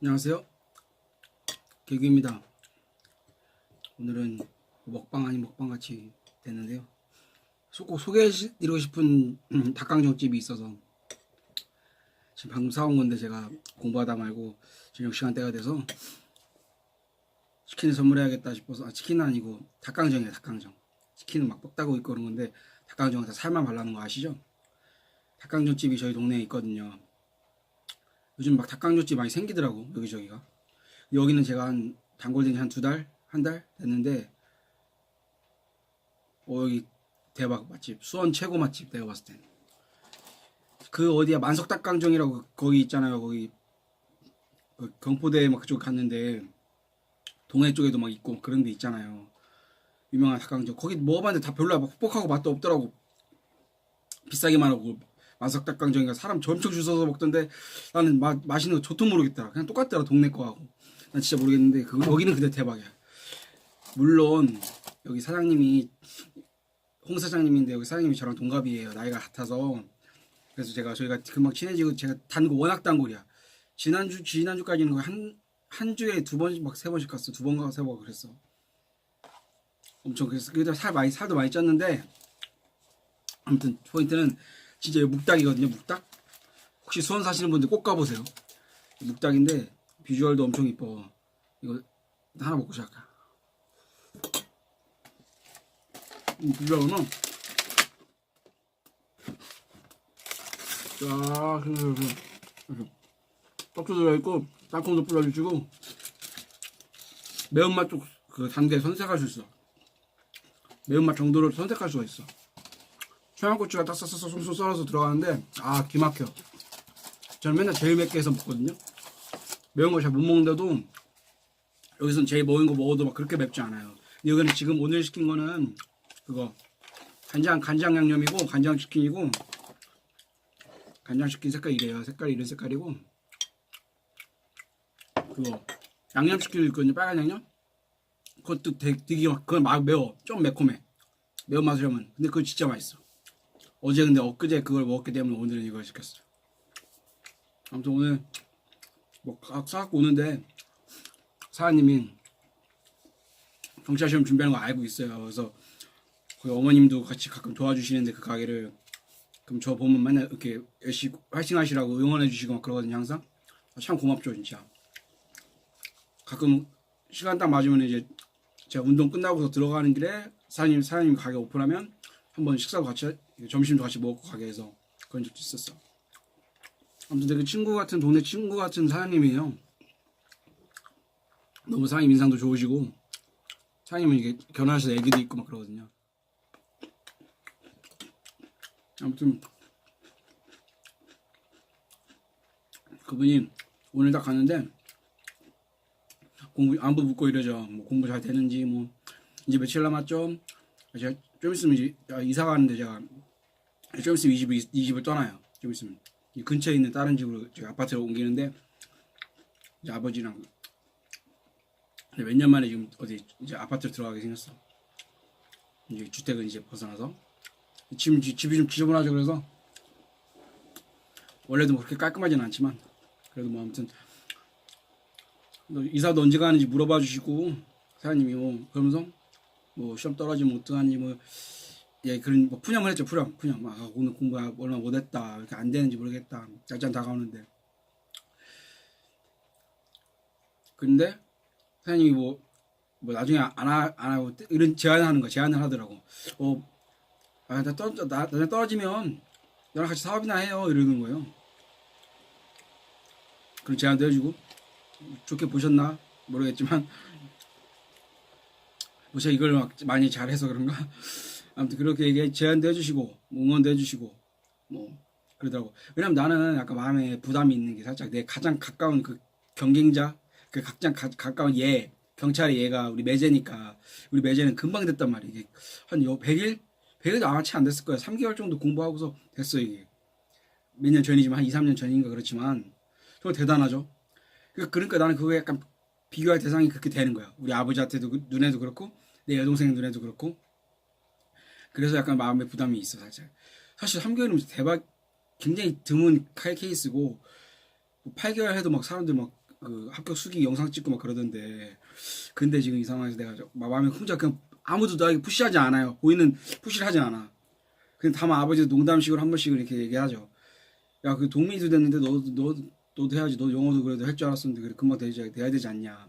안녕하세요. 개규입니다. 오늘은 먹방 아닌 먹방 같이 됐는데요. 소- 꼭 소개해드리고 싶은 음, 닭강정집이 있어서 지금 방금 사온 건데 제가 공부하다 말고 저녁 시간 때가 돼서 치킨을 선물해야겠다 싶어서 아, 치킨은 아니고 닭강정이에요 닭강정 치킨은 막 뻑다고 있고 그런 건데 닭강정은 다 살만 발라놓은 거 아시죠? 닭강정집이 저희 동네에 있거든요 요즘 막 닭강정집 많이 생기더라고 여기저기가. 여기는 제가 한 단골된 지 한 두 달? 한 달 됐는데 어 여기 대박 맛집 수원 최고 맛집 내가 봤을 땐 그 어디야? 만석닭강정이라고 거기 있잖아요. 거기 그 경포대 막 그쪽 갔는데 동해 쪽에도 막 있고 그런 데 있잖아요. 유명한 닭강정. 거기 먹어봤는데 다 별로 야 막 뻑뻑하고 맛도 없더라고. 비싸기만 하고 만석 닭강정이가 사람 엄청 줄 서서 먹던데 나는 맛 맛있는 거 저도 모르겠더라. 그냥 똑같더라 동네 거하고. 난 진짜 모르겠는데 그 여기는 근데 대박이야. 물론 여기 사장님이 홍 사장님인데 여기 사장님이 저랑 동갑이에요. 나이가 같아서. 그래서 제가 저희가 금방 친해지고 제가 단골 워낙 단골이야. 지난주 지난주까지는 거의 한, 한 주에 두 번씩 막 세 번씩 갔어. 두 번가 세번 그랬어. 엄청 그래서 그때 살 많이 살도 많이 쪘는데 아무튼 포인트는 진짜 이 묵닭이거든요 묵닭. 혹시 수원 사시는 분들 꼭 가보세요. 묵닭인데 비주얼도 엄청 이뻐. 이거 하나 먹고 시작할까 이 비주얼은 자 이렇게 이렇게 떡도 들어있고 땅콩도 뿌려주시고 매운맛 쪽그 단계 선택할 수 있어. 매운맛 정도를 선택할 수가 있어 청양고추가 딱 싹싹 쏙쏙 썰어서 들어가는데 아 기막혀. 저는 맨날 제일 맵게 해서 먹거든요. 매운 거 잘 못 먹는데도 여기서는 제일 매운 거 먹어도 막 그렇게 맵지 않아요. 근데 여기는 지금 오늘 시킨 거는 그거 간장 간장 양념이고 간장 치킨이고 간장 치킨 색깔 이래요. 색깔이 이런 색깔이고. 그거 양념 치킨도 있거든요. 빨간 양념? 그것도 되게, 되게 막 그건 막 매워. 좀 매콤해. 매운맛이라면. 근데 그거 진짜 맛있어 어제 근데 엊그제 그걸 먹었기 때문에 오늘은 이걸 시켰어 아무튼 오늘 뭐각 사갖고 오는데 사장님이 경찰 시험 준비하는 거 알고 있어요. 그래서 거기 어머님도 같이 가끔 도와주시는데 그 가게를 그럼 저 보면 맨날 이렇게 열심히 화이팅 하시라고 응원해 주시고 막 그러거든요 항상. 참 고맙죠 진짜. 가끔 시간 딱 맞으면 이제 제가 운동 끝나고서 들어가는 길에 사장님 사장님 가게 오픈하면 한번 식사도 같이 점심도 같이 먹고 가게에서 그런 적도 있었어. 아무튼 되게 친구 같은 동네 친구 같은 사장님이에요. 너무 사장님 인상도 좋으시고 사장님은 이게 결혼하셔서 애기도 있고 막 그러거든요. 아무튼 그분이 오늘 딱 갔는데 공부 안부 묻고 이러죠. 뭐 공부 잘 되는지 뭐 이제 며칠 남았죠. 제가 좀 있으면 이제 아, 이사 가는데 제가 좀 있으면 이 집을 이 집을 떠나요. 좀 있으면 이 근처에 있는 다른 집으로 제가 아파트로 옮기는데 이제 아버지랑 몇 년 만에 지금 어디 이제 아파트로 들어가게 생겼어. 이제 주택은 이제 벗어나서 지금 집- 집이 좀 지저분하죠. 그래서 원래도 뭐 그렇게 깔끔하진 않지만 그래도 뭐 아무튼 너 이사도 언제 가는지 물어봐 주시고 사장님이 뭐 그러면서 뭐 시험 떨어지면 어떡하니 뭐 예 그런 뭐 푸념을 했죠 푸념. 푸념. 아 오늘 공부 얼마 못했다. 이렇게 안 되는지 모르겠다. 짤짤 다가오는데. 근데 사장님이 뭐, 뭐 나중에 안, 하, 안 하고 이런 제안을 하는 거 제안을 하더라고. 어 아 나 떨어 나, 나 떨어지면 너랑 같이 사업이나 해요. 이러는 거예요. 그런 제안도 해주고. 좋게 보셨나? 모르겠지만. 뭐 제가 이걸 막 많이 잘해서 그런가 아무튼 그렇게 얘기 제안도 해주시고 뭐 응원도 해주시고 뭐 그러더라고. 왜냐면 나는 약간 마음에 부담이 있는 게 살짝 내 가장 가까운 그 경쟁자 그 가장 가, 가까운 얘 경찰의 얘가 우리 매제니까 우리 매제는 금방 됐단 말이야. 이게 한요 100일? 100일도 아마 채안 됐을 거야. 3개월 정도 공부하고서 됐어 이게. 몇 년 전이지만 한 2, 3년 전인가 그렇지만. 정말 대단하죠. 그- 그러니까 나는 그거 약간 비교할 대상이 그렇게 되는 거야. 우리 아버지한테도 그- 눈에도 그렇고 내 여동생 눈에도 그렇고 그래서 약간 마음에 부담이 있어 살짝. 사실 3개월이면 대박 굉장히 드문 칼 케이스고 8개월 해도 막 사람들 막 그 합격 수기 영상 찍고 막 그러던데. 근데 지금 이 상황에서 내가 마음에 혼자 그냥 아무도 나에게 푸시하지 않아요. 보이는 푸시를 하지 않아. 그냥 다만 아버지도 농담식으로 한 번씩 이렇게 얘기하죠. 야 그 동민이도 됐는데 너도 너 너도 해야지. 너 영어도 그래도 할 줄 알았었는데 그래. 금방 돼야 되지 않냐.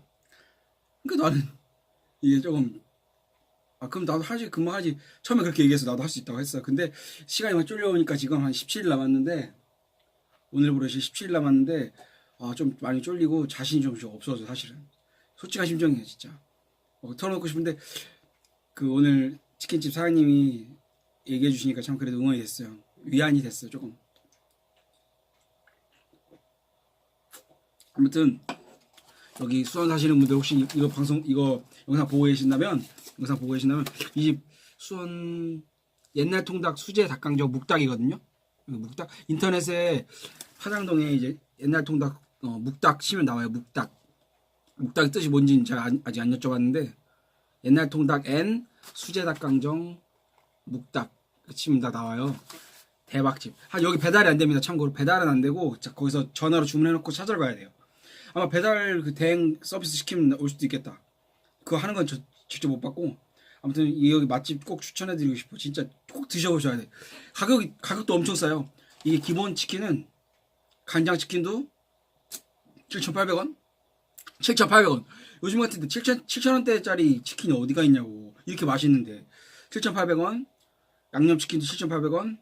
그러니까 나는 이게 조금 아 그럼 나도 하지 금방 하지. 처음에 그렇게 얘기해서 나도 할 수 있다고 했어. 근데 시간이 막 쫄려오니까 지금 한 17일 남았는데 오늘 버릇이 17일 남았는데 아 좀 많이 쫄리고 자신이 좀 없어져 사실은. 솔직한 심정이에요 진짜. 어, 털어놓고 싶은데 그 오늘 치킨집 사장님이 얘기해 주시니까 참 그래도 응원이 됐어요. 위안이 됐어요 조금. 아무튼 여기 수원 사시는 분들 혹시 이- 이거 방송 이거 영상 보고 계신다면 영상 보고 계신다면 이 집 수원 옛날 통닭 수제 닭강정 묵닭이거든요. 이거 묵닭 인터넷에 화장동에 이제 옛날 통닭 어, 묵닭 치면 나와요. 묵닭 묵닭 뜻이 뭔지는 제가 안- 아직 안 여쭤봤는데 옛날 통닭 N 수제 닭강정 묵닭 치면 다 나와요. 대박집. 아 여기 배달이 안 됩니다. 참고로 배달은 안 되고 자, 거기서 전화로 주문해놓고 찾아러 가야 돼요. 아마 배달 그 대행 서비스 시키면 올 수도 있겠다. 그거 하는 건 저 직접 못 받고 아무튼 이 여기 맛집 꼭 추천해드리고 싶어. 진짜 꼭 드셔보셔야 돼. 가격이 가격도 엄청 싸요. 이게 기본 치킨은 간장 치킨도 7,800원, 7,800원. 요즘 같은데 7,000 7,000원대짜리 치킨이 어디가 있냐고 이렇게 맛있는데 7,800원, 양념 치킨도 7,800원.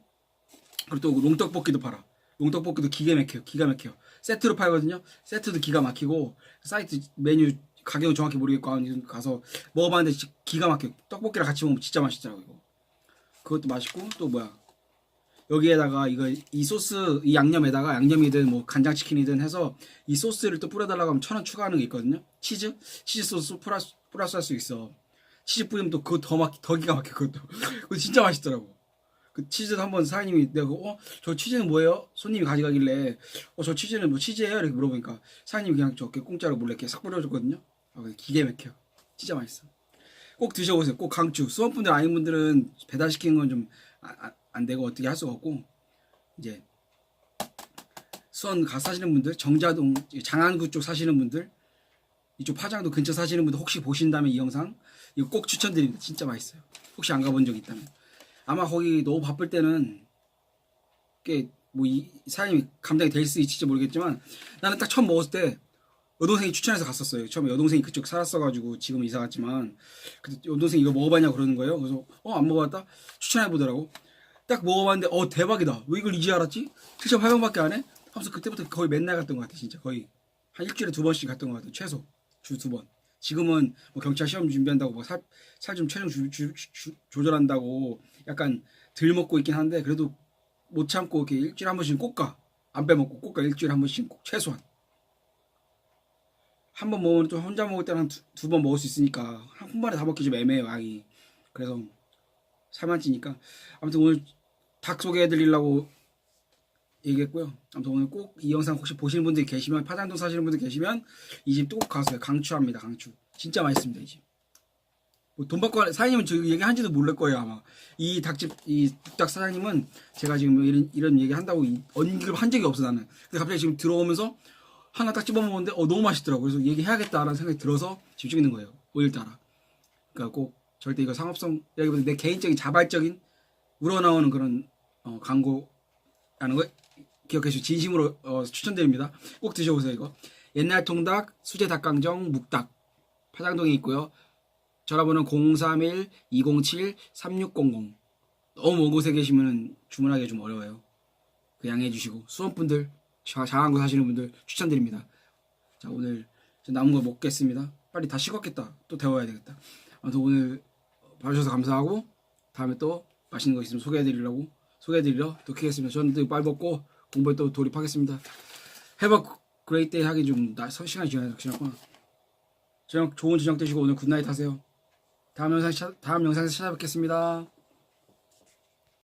그리고 또 롱떡볶이도 팔아. 롱떡볶이도 기가 막혀요. 기가 막혀요. 세트로 팔거든요. 세트도 기가 막히고 사이트 메뉴 가격은 정확히 모르겠고 가서 먹어봤는데 기가 막혀. 떡볶이랑 같이 먹으면 진짜 맛있더라고 이거. 그것도 맛있고 또 뭐야? 여기에다가 이거 이 소스 이 양념에다가 양념이든 뭐 간장 치킨이든 해서 이 소스를 또 뿌려달라고 하면 천 원 추가하는 게 있거든요. 치즈 치즈 소스 플러스 플러스 할 수 있어. 치즈 뿌리면 또 그거 더막더 기가 막혀 그것도. 그거 진짜 맛있더라고. 그 치즈도 한번 사장님이 내가 어 저 치즈는 뭐예요? 손님이 가져가길래 어 저 치즈는 뭐 치즈예요? 이렇게 물어보니까 사장님이 그냥 저렇게 공짜로 몰래 이렇게 싹 뿌려줬거든요. 아 기가 막혀. 진짜 맛있어. 꼭 드셔보세요. 꼭 강추. 수원 분들 아닌 분들은 배달 시키는 건 좀 안 되고 어떻게 할 수가 없고 이제 수원 가 사시는 분들, 정자동, 장안구 쪽 사시는 분들, 이쪽 파장도 근처 사시는 분들 혹시 보신다면 이 영상 이거 꼭 추천드립니다. 진짜 맛있어요. 혹시 안 가본 적 있다면 아마 거기 너무 바쁠 때는 꽤뭐이 사장님이 감당이 될 수 있을지 모르겠지만 나는 딱 처음 먹었을 때 여동생이 추천해서 갔었어요. 처음에 여동생이 그쪽 살았어가지고 지금 이사 갔지만 그때 여동생이 이거 먹어봤냐 그러는 거예요. 그래서 어 안 먹어봤다 추천해 보더라고. 딱 먹어봤는데 어 대박이다. 왜 이걸 이제 알았지? 7,800원밖에 안 해? 하면서 그때부터 거의 맨날 갔던 것 같아 진짜 거의 한 일주일에 두 번씩 갔던 것 같아 최소 주 두 번. 지금은 뭐 경찰 시험 준비한다고 뭐살살좀 체중 주, 주, 주- 조절한다고 약간 덜 먹고 있긴 한데 그래도 못 참고 이렇게 일주일에 한 번씩 꼭 가. 안 빼먹고 꼭 가. 일주일에 한 번씩 꼭 최소한. 한 번 먹으면 좀 혼자 먹을 때는 한두번 먹을 수 있으니까 한, 한 번에 다 먹기 좀 애매해요 양이. 그래서 살만 찌니까 아무튼 오늘 닭 소개해 드리려고 얘기했고요. 아무튼 오늘 꼭 이 영상 혹시 보시는 분들이 계시면 파장동 사시는 분들 계시면 이집꼭 가세요. 강추합니다. 강추. 진짜 맛있습니다. 이 집. 뭐 돈 받고 하- 사장님은 저 얘기한지도 모를 거예요 아마 이 닭집 이닭 사장님은 제가 지금 이런 이런 얘기 한다고 이- 언급 한 적이 없어 나는 근데 갑자기 지금 들어오면서 하나 딱 집어 먹는데 어 너무 맛있더라고 그래서 얘기해야겠다라는 생각이 들어서 지금 찍는 거예요 오일따라 그러니까 꼭 절대 이거 상업성 여기보다 내 개인적인 자발적인 우러나오는 그런 어, 광고라는 거 기억해 주시고 진심으로 어, 추천드립니다. 꼭 드셔보세요 이거. 옛날 통닭 수제 닭강정 묵닭. 파장동에 있고요. 전화번호 031-207-3600 너무 먼 곳에 계시면 주문하기 좀 어려워요. 그 양해해 주시고. 수원분들 자- 장안구 사시는 분들 추천드립니다. 자 오늘 남은 거 먹겠습니다. 빨리 다 식었겠다. 또 데워야 되겠다. 아무튼 오늘 봐주셔서 감사하고 다음에 또 맛있는 거 있으면 소개해 드리려고 소개해 드리러 또 키겠습니다. 저는 또 빨리 먹고 공부에 또 돌입하겠습니다. 해봐 그레이트 데이 하기 좀 나, 시간이 지났구나. 저녁 좋은 저녁 되시고 오늘 굿나잇 하세요. 다음 영상 다음 영상에서 찾아뵙겠습니다.